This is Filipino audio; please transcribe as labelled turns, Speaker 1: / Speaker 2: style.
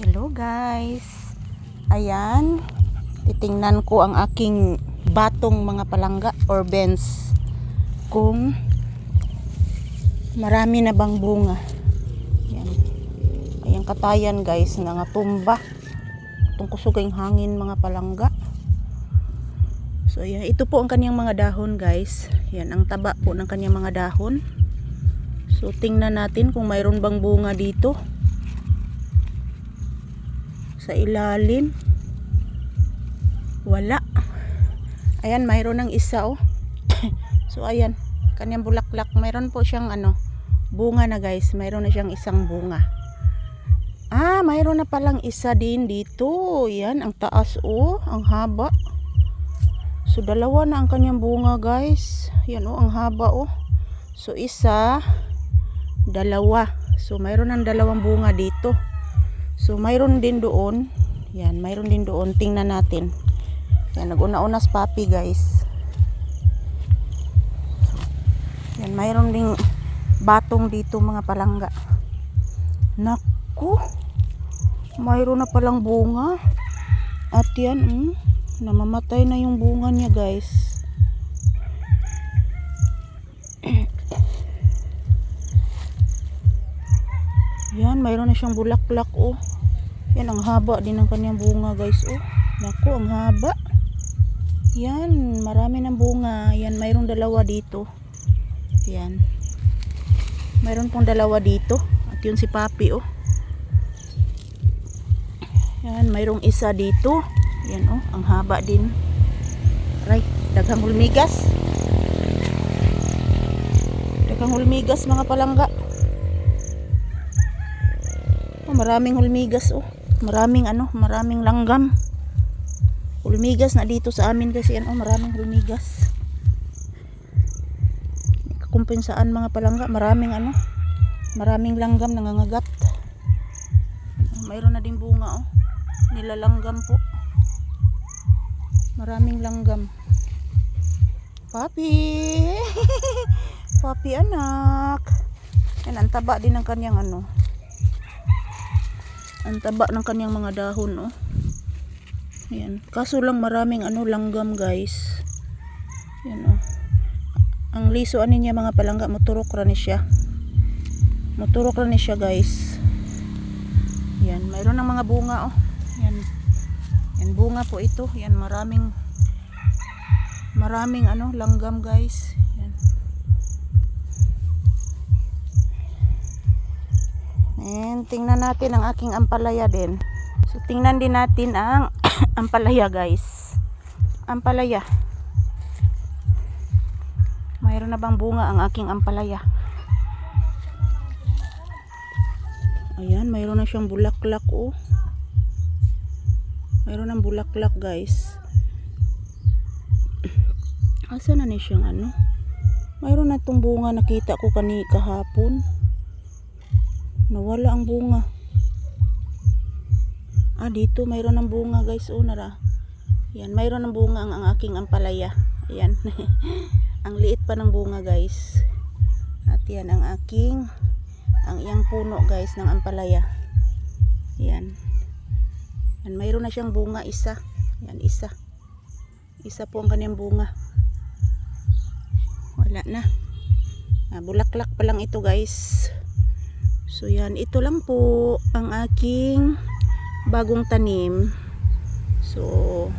Speaker 1: Hello guys. Ayan. Titingnan ko ang aking batong mga palangga or bens kung marami na bang bunga. Ayan. Ayan katayan guys nga nga tumba. Itong kusugay hangin mga palangga. So ayan, ito po ang kanyang mga dahon guys. Yan ang taba po ng kanyang mga dahon. So tingnan natin kung mayroon bang bunga dito sa ilalim. Wala. Ayan mayroon ng isa oh. So ayan. Kanyang bulaklak. Mayroon po siyang ano bunga na guys. Mayroon na siyang isang bunga. Ah mayroon na palang isa din dito. Yan ang taas oh. Ang haba. So dalawa na ang kanyang bunga guys. Yan oh ang haba oh. So isa dalawa. So mayroon ng dalawang bunga dito So, mayroon din doon. Yan, mayroon din doon. Tingnan natin. Yan, nag-una-unas papi, guys. Yan, mayroon ding batong dito, mga palangga. Naku! Mayroon na palang bunga. At yan, mm, namamatay na yung bunga niya, guys. Yan, mayroon na siyang bulaklak, oh. Yan, ang haba din ng kanyang bunga, guys, oh. Naku, ang haba. Yan, marami ng bunga. Yan, mayroong dalawa dito. Yan. Mayroon pong dalawa dito. At yun si Papi, oh. Yan, mayroong isa dito. Yan, oh, ang haba din. Aray, daghang hulmigas. Daghang hulmigas, mga palangga. Maraming hulmigas oh. Maraming ano, maraming langgam. Hulmigas na dito sa amin kasi yan oh, maraming hulmigas. Kumpensaan mga palangga, maraming ano, maraming langgam nangangagat. Mayroon na din bunga oh. Nilalanggam po. Maraming langgam. Papi! Papi anak. Yan, ang taba din ng kanyang ano, ang taba ng kanyang mga dahon oh. Ayan. Kaso lang maraming ano langgam guys. Yan oh. Ang liso ani niya mga palangga moturok ra ni siya. Moturok ra ni siya guys. Yan, mayroon ng mga bunga oh. Yan. Yan bunga po ito. Yan maraming maraming ano langgam guys. Yan. And tingnan natin ang aking ampalaya din. So tingnan din natin ang ampalaya guys. Ampalaya. Mayroon na bang bunga ang aking ampalaya? Ayan, mayroon na siyang bulaklak oh. Mayroon ng bulaklak guys. Asa na ni siyang ano? Mayroon na tong bunga nakita ko kani kahapon nawala ang bunga. Ah dito. Mayroon ng bunga guys. Oh nara. Yan mayroon ng bunga ang, ang aking ampalaya. Ayan. Ang liit pa ng bunga guys. At yan ang aking ang iyang puno guys ng ampalaya. Yan. Yan mayroon na siyang bunga isa. Yan isa. Isa po ang kanyang bunga. Wala na. Ah, bulaklak pa lang ito guys So yan, ito lang po ang aking bagong tanim. So